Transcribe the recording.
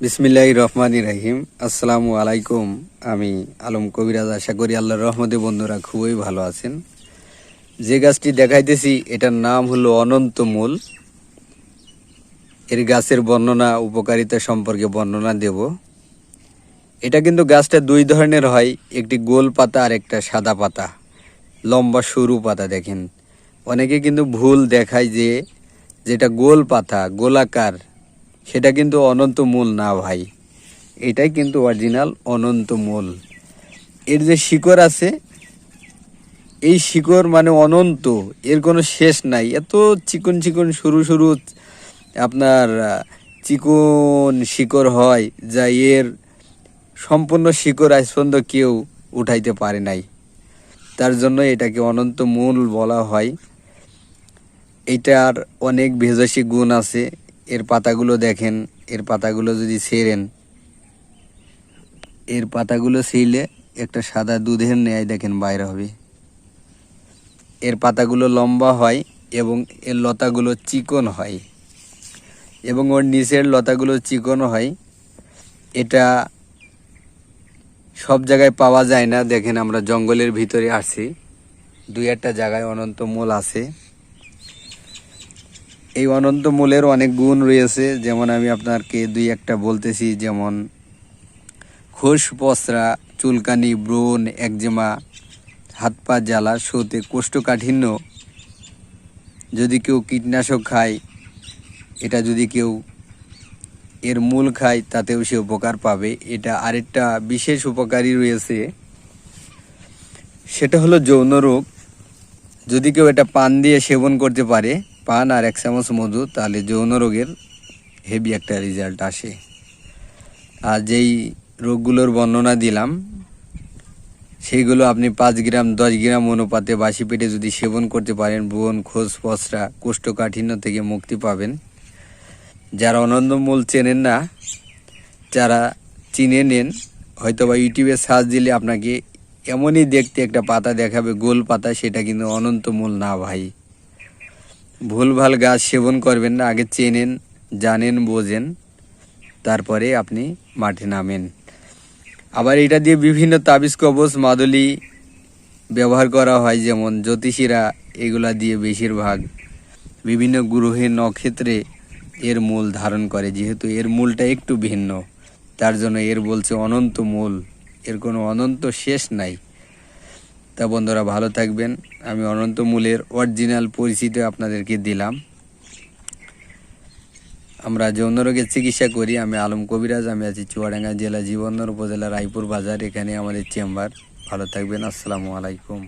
বিসমিল্লাহ রহমান রাহিম। আসসালামু আলাইকুম। আমি আলম কবিরাজ। আশা করি আল্লাহর রহমতে বন্ধুরা খুবই ভালো আছেন। যে গাছটি দেখাইতেছি, এটার নাম হলো অনন্ত মূল। এর গাছের বর্ণনা, উপকারিতা সম্পর্কে বর্ণনা দেব। এটা কিন্তু গাছটা দুই ধরনের হয়। একটি গোল পাতা আর একটা সাদা পাতা। লম্বা সরু পাতা, দেখেন। অনেকে কিন্তু ভুল দেখায় যে, যেটা গোল পাতা, গোলাকার সেটা কিন্তু অনন্ত মূল না ভাই। এটাই কিন্তু অরিজিনাল অনন্ত মূল। এর যে শিকড় আছে, এই শিকড় মানে অনন্ত, এর কোনো শেষ নাই। এত চিকন চিকন সরু সরু, আপনার চিকন শিকড় হয়, যা এর সম্পূর্ণ শিকড় আজ কেউ উঠাইতে পারে নাই। তার জন্য এটাকে অনন্ত মূল বলা হয়। এটার অনেক ভেষজী গুণ আছে। এর পাতাগুলো দেখেন, এর পাতাগুলো যদি ছেড়েন, এর পাতাগুলো ছিলে একটা সাদা দুধের ন্যায় দেখেন বাইরে হবে। এর পাতাগুলো লম্বা হয় এবং এর লতাগুলো চিকন হয় এবং ওর নিচের লতাগুলো চিকন হয়। এটা সব জায়গায় পাওয়া যায় না, দেখেন আমরা জঙ্গলের ভিতরে আছি। দুই একটা জায়গায় অনন্ত মূল আছে। এই অনন্ত মূলের অনেক গুণ রয়েছে। যেমন আমি আপনাকে দুই একটা বলতেছি, যেমন খোস পসরা চুলকানি, ব্রণ, একজেমা, হাত পা জ্বালা শোতে কোষ্ঠকাঠিন্য। যদি কেউ কীটনাশক খায়, এটা যদি কেউ এর মূল খায়, তাতেও সে উপকার পাবে। এটা আরেকটা বিশেষ উপকারী রয়েছে। সেটা হলো যৌন রোগ। যদি কেউ এটা পান দিয়ে সেবন করতে পারে পান আর এক চামচ মধু, তাহলে যৌন রোগের হেভি একটা রেজাল্ট আসে। আর যেই রোগগুলোর বর্ণনা দিলাম সেইগুলো আপনি পাঁচ গ্রাম, দশ গ্রাম অনুপাতে বাসি পেটে যদি সেবন করতে পারেন বোন খোঁজ পসরা, কোষ্ঠকাঠিন্য থেকে মুক্তি পাবেন। যারা অনন্দমূল চেনেন না, যারা চিনে নেন হয়তো বা ইউটিউবে সার্চ দিলে আপনাকে এমনই দেখতে একটা পাতা দেখাবে, গোল পাতা, সেটা কিন্তু অনন্তমূল না ভাই। ভুলভাল গাছ সেবন করবেন না, আগে চেনেন, জানেন, বোঝেন, তারপরে আপনি মাঠে নামেন। আবার এটা দিয়ে বিভিন্ন তাবিজ, কবচ, মাদুলি ব্যবহার করা হয়, যেমন জ্যোতিষীরা এগুলা দিয়ে বেশিরভাগ বিভিন্ন গ্রহের নক্ষত্রে এর মূল ধারণ করে, যেহেতু এর মূলটা একটু ভিন্ন, তার জন্য এর বলছে অনন্ত মূল। এর কোনো অনন্ত শেষ নাই। তা বন্ধুরা, ভালো থাকবেন। আমি অনন্ত মূলের অরিজিনাল পরিচিতি আপনাদেরকে দিলাম। আমরা যৌন রোগের চিকিৎসা করি। আমি আলম কবিরাজ, আমি আছি চুয়াডাঙ্গা জেলা জীবন উপজেলা রায়পুর বাজার, এখানে আমাদের চেম্বার। ভালো থাকবেন, আসসালামু আলাইকুম।